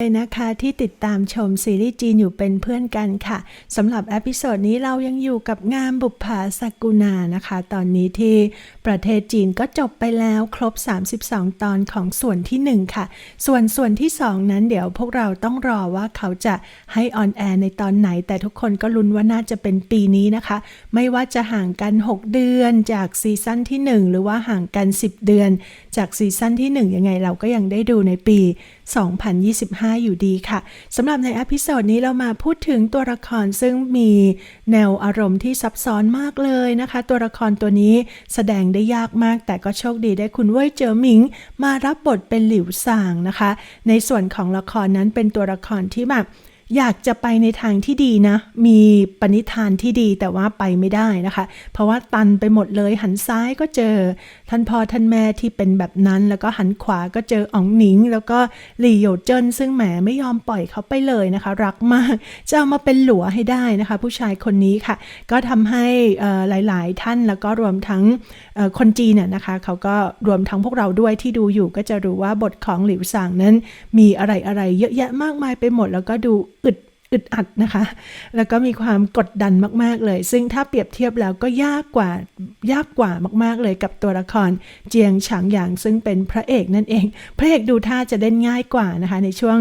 เลยนะคะที่ติดตามชมซีรีส์จีนอยู่เป็นเพื่อนกันค่ะสำหรับเอพิโซดนี้เรายังอยู่กับงานบุปผาสกุณานะคะ ตอนนี้ที่ประเทศจีนก็จบไปแล้วครบ 32 ตอนของส่วนทีหนึ่1 ค่ะ ส่วนส่วนที่ 2 นั้นเดี๋ยวพวกเราต้องรอว่าเขาจะให้ออนแอร์ในตอนไหน แต่ทุกคนก็ลุ้นว่าน่าจะเป็นปีนี้นะคะ ไม่ว่าจะห่างกัน 6 เดือนจากซีซั่นที่ 1 หรือว่าห่างกัน 10 เดือน จากซีซั่นที่ 1 ยังไงเราก็ยังได้ดูในปี 2025อยู่ดีค่ะสำหรับในอพิโซดนี้เรามาพูดถึงตัวละครซึ่งมีแนวอารมณ์ที่ซับซ้อนมากเลยนะคะ ตัวละครตัวนี้แสดงได้ยากมาก แต่ก็โชคดีได้คุณเว่ยเจ๋อหมิง มารับบทเป็นหลิวซางนะคะ ในส่วนของละครนั้นเป็นตัวละครที่แบบ อยากจะไปในทางที่ดีนะ มีปณิธานที่ดีแต่ว่าไปไม่ได้นะคะ เพราะว่าตันไปหมดเลยหันซ้ายก็เจอ ท่านพ่อท่านแม่ที่เป็นแบบนั้น แล้วก็หันขวาก็เจออ๋องหนิง แล้วก็หลี่โหยเจิ้นซึ่งแหมไม่ยอมปล่อยเขาไปเลยนะคะ รักมากจะเอามาเป็นหลัวให้ได้นะคะ ผู้ชายคนนี้ค่ะ ก็ทำให้หลาย ๆ ท่านแล้วก็รวมทั้งคนจีนเนี่ยนะคะเขาก็รวมทั้งพวกเราด้วยที่ดูอยู่ก็จะรู้ว่าบทของหลิวซางนั้น มีอะไรอะไรเยอะแยะมากมายไปหมดแล้วก็ดู อึดอัดนะคะ แล้วก็มีความกดดันมาก ๆ เลย ซึ่งถ้าเปรียบเทียบแล้วก็ยากกว่ายากกว่ามาก ๆ เลยกับตัวละครเจียงฉางหยางซึ่งเป็นพระเอกนั่นเอง พระเอกดูท่าจะเล่นง่ายกว่านะคะในช่วง